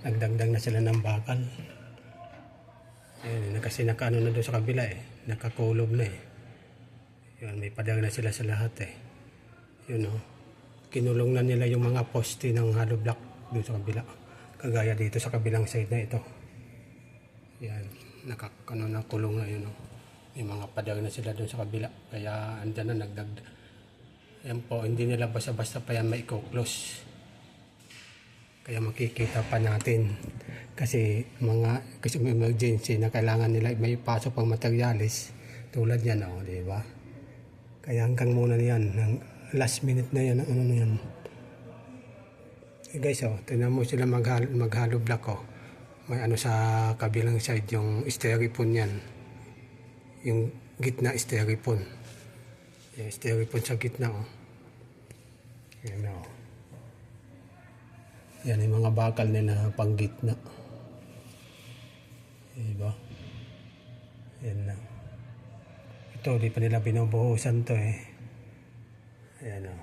Nagdagdag na sila ng bakal. Ayun, kasi nakaano na doon sa kabila eh. Nakakulob na eh. Yun, may padag na sila sa lahat eh. Yun oh. Kinulong na nila yung mga poste ng hollow block doon sa kabila. Kagaya dito sa kabilang side na ito. Yan, nakakano na kulong na yun oh. May mga padag na sila doon sa kabila. Kaya andyan na nagdag. Yan po, hindi nila basta-basta pa yan maiko-close. Kaya makikita pa natin kasi mga kasi may emergency na kailangan nila may pasok pang materialis tulad yan oh, di ba? Kaya hanggang muna yan, ng last minute na yan, ano na yan. Eh guys, oh, tingnan mo sila maghalo, maghalo block oh. May ano sa kabilang side yung styrofoam yan. Yung gitna styrofoam. Yung styrofoam sa gitna oh. Yan oh. Yan yung mga bakal nila pang gitna. Diba? Yan na. Ito, di pa nila binubuhusan to eh. Ayan o.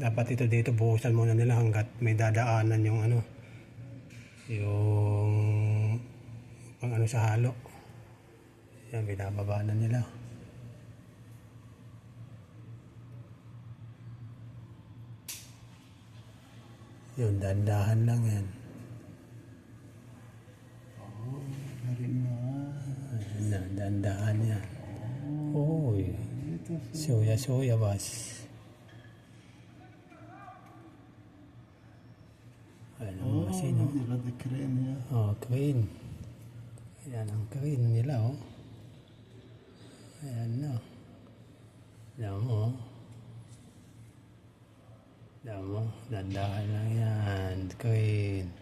Dapat ito dito buhusan muna nila hanggat may dadaanan yung ano yung pang ano sa halo. Yan, binababa na nila. Yun, dandahan lang yan. Galing na. Dandahan yan. Uy, Ito soya soya bas. Ano Oh, oh, sino? dila de crane ya. Oh, crane. Ayan ang crane nila, oh. Ayan na. Ayan mo, oh. Ayan mo, dandahan lang yan. Crane.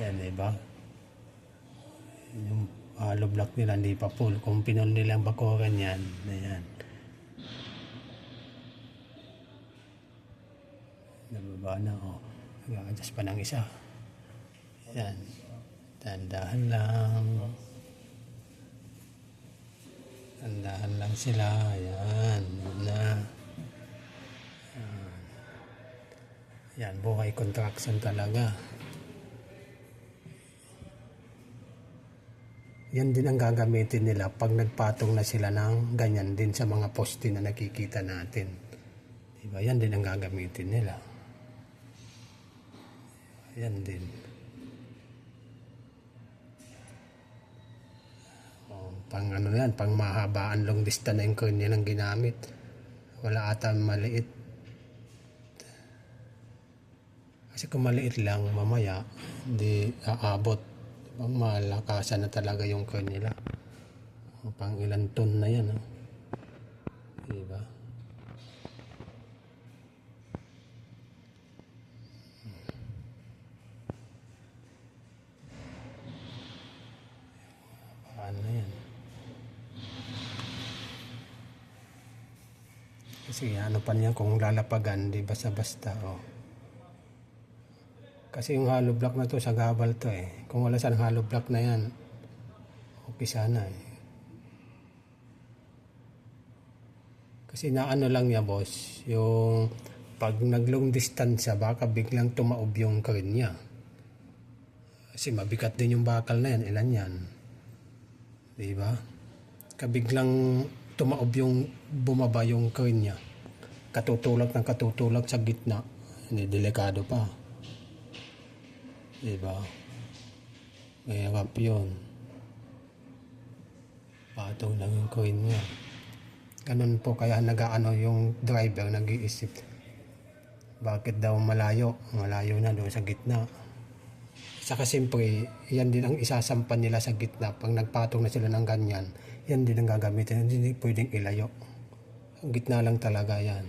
Yan, diba? Yung hollow block nila, hindi pa full. Kung pinol nila ang bakuran yan, ayan. Nababa na, oh. Nag-adjust pa ng isa. Yan. Tandahan lang. Tandahan lang sila. Yan. Yun na. Yan. Yan. Buhay contraction talaga. Yan din ang gagamitin nila pag nagpatong na sila ng ganyan din sa mga poste na nakikita natin. Diba? Yan din ang gagamitin nila. Yan din. O, pang ano yan, pang mahabaan long distance na yung kanya ng ginamit. Wala ata maliit. Kasi kung maliit lang, mamaya, hindi aabot. Diba? Malakasan na talaga yung kanya nila. Pang ilan ton na yan. Oh. Diba? Kasi ano pa niyan kung lalapagan, di basta-basta. Oh. Kasi yung hollow block na to, sa gabal to eh. Kung wala siyang hollow block na yan, okay sana eh. Kasi naano lang niya boss, yung pag nag-long distance siya, baka biglang tumaob yung crane niya. Kasi mabigat din yung bakal na yan, ilan yan. Di ba? Kabiglang tumaob yung bumaba yung crane niya. Katutulak ng katutulak sa gitna. Hindi delikado pa. Di ba? Mahirap yun. Patong lang yung crane niya. Ganun po kaya nagaano yung driver nag-iisip. Bakit daw malayo? Malayo na doon sa gitna. Saka siyempre, yan din ang isasampan nila sa gitna. Pag nagpatong na sila ng ganyan, yan din ang gagamitin. Hindi pwedeng ilayo. Ang gitna lang talaga yan.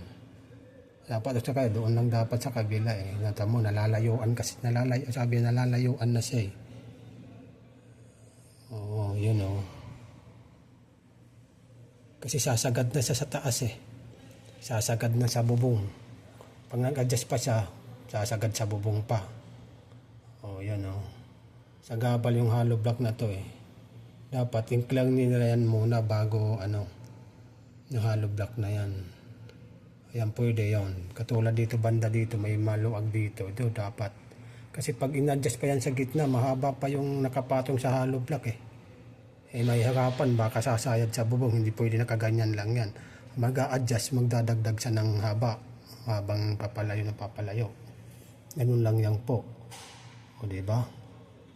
Dapat at saka doon lang dapat sa kabila eh. Nata mo, nalalayuan kasi nalalayo. Sabi nalalayuan na siya eh. Oo, oh. Kasi sasagad na siya sa taas eh. Sasagad na sa bubong. Pag nag-adjust pa siya, sasagad sa bubong pa. Oh, yan oh. Sa gabal yung hollow block na to eh. Dapat tinklang nila yan muna bago ano, yung hollow block na yan. Ayan pwede yon. Katulad dito banda dito may maluag dito. Ito dapat. Kasi pag in-adjust pa yan sa gitna, mahaba pa yung nakapatong sa hollow block eh. Eh may harapan, baka sasayad sa bubong, hindi pwede nakaganyan lang yan. Mag-a-adjust, magdadagdag sa ng haba habang papalayo na papalayo. Ganun lang yan po. O di ba?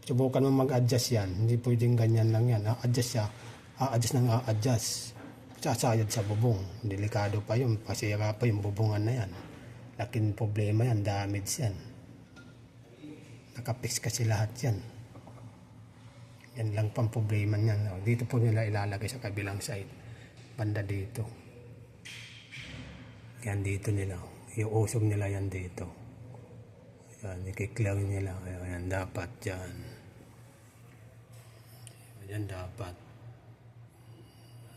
Subukan mo mag-adjust yan. Hindi pwedeng ganyan lang yan. A-adjust siya. A-adjust nang a-adjust. Sasayad sa bubong. Delikado pa yun. Pasira pa yung bubungan na yan. Laking problema yan. Damage yan. Nakapix kasi lahat yan. Yan lang pang problema niyan. no? Dito po nila ilalagay sa kabilang side. Banda dito. Yan dito nila. Iusog nila yan dito. Yan, ikiklang nila. Yan, dapat yan. Yan dapat.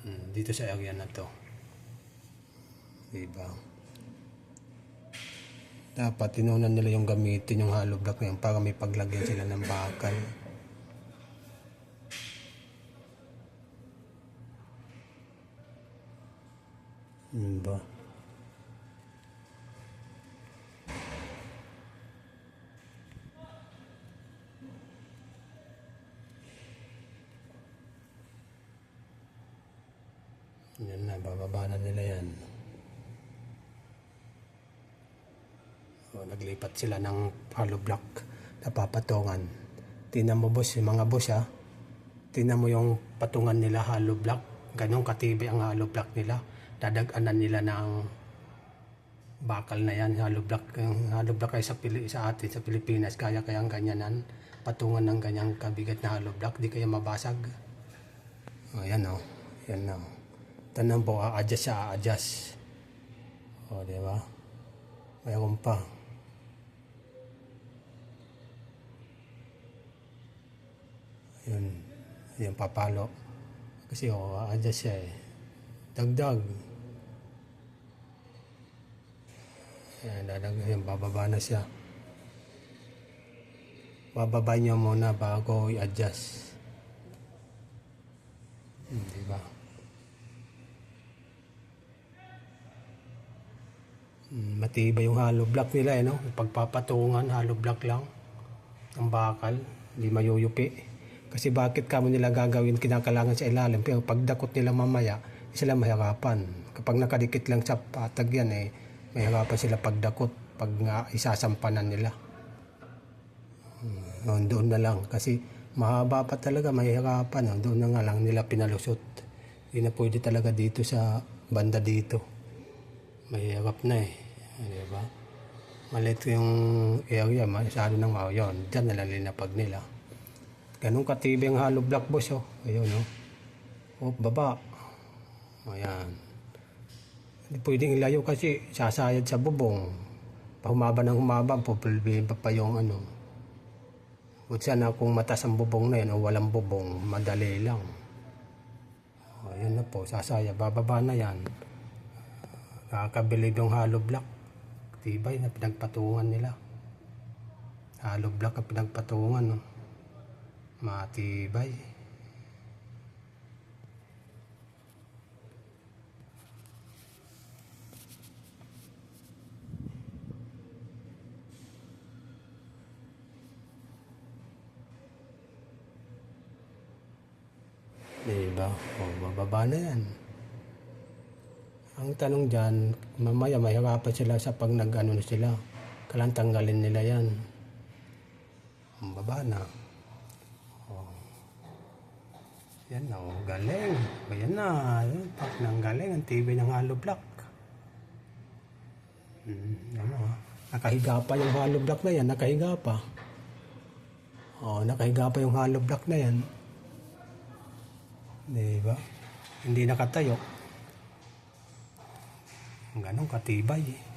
Hmm, dito sa area na to. Diba? Dapat tinunan nila yung gamitin yung hollow block na yan para may paglagyan sila ng bakal. Diba? Yan na, bababa na nila yan. O, naglipat sila ng hollow block na papatungan. Tingnan mo boss, yung mga boss ha. Tingnan mo yung patungan nila hollow block. Ganong katibay ang hollow block nila. Dadaganan nila ng bakal na yan, hollow block. Yung hollow block ay sa, Pili- sa atin, sa Pilipinas, kaya kaya ang ganyanan. Patungan ng ganyang kabigat na hollow block, di kaya mabasag. O, yan o. Yan na o. Tanong po, a-adjust siya, a-adjust. O, di ba? Mayroon pa. Yun. Yan, papalo. Kasi, o, a-adjust siya eh. Dagdag. Yan, dadag, yan, bababa na siya. Bababa niyo muna bago i-adjust. Hmm, di ba? Matibay yung hollow block nila eh, no? Pagpapatungan, hollow block lang. Ang bakal, hindi mayuyupi. Kasi bakit kamo nila gagawin kinakalangan sa ilalim, pero pagdakot nila mamaya, sila mahirapan. Kapag nakadikit lang sa patag yan eh, mahirapan sila pagdakot pag nga isasampanan nila. Hmm, doon na lang. Kasi mahaba pa talaga, mahirapan. Doon na nga lang nila pinalusot. Hindi na pwede talaga dito sa banda dito mahirap na eh. Di ba? Malit yung area, masyado nang wow, yun. Diyan nalalinapag nila. Ganun katibay ang hollow block boss, oh. Ayun, oh. Oh, baba. Ayan. Hindi pwedeng ilayo kasi sasayad sa bubong. Humaba ng humaba, pupulbihin pa pa yung ano. Kung sana kung matas ang bubong na yan o walang bubong, madali lang. Yun na po, sasaya. Bababa na yan. Nakakabilib yung hollow block. Tibay na pinagpatungan nila. Hollow block ang pinagpatungan. No? Matibay. Diba? O, bababa na yan. Ang tanong dyan, mamaya mahirapan sila sa pag nag-ano na sila. Kailangan tanggalin nila yan. Ang baba na. Oh. Yan na, oh, galing. O, yan na. Yan, pag nang galing, ang TV ng hollow block. Hmm, ano, ah. Nakahiga pa yung hollow block na yan. Nakahiga pa. Oh, nakahiga pa yung hollow block na yan. Di ba? Hindi nakatayo. Ganong katibay eh.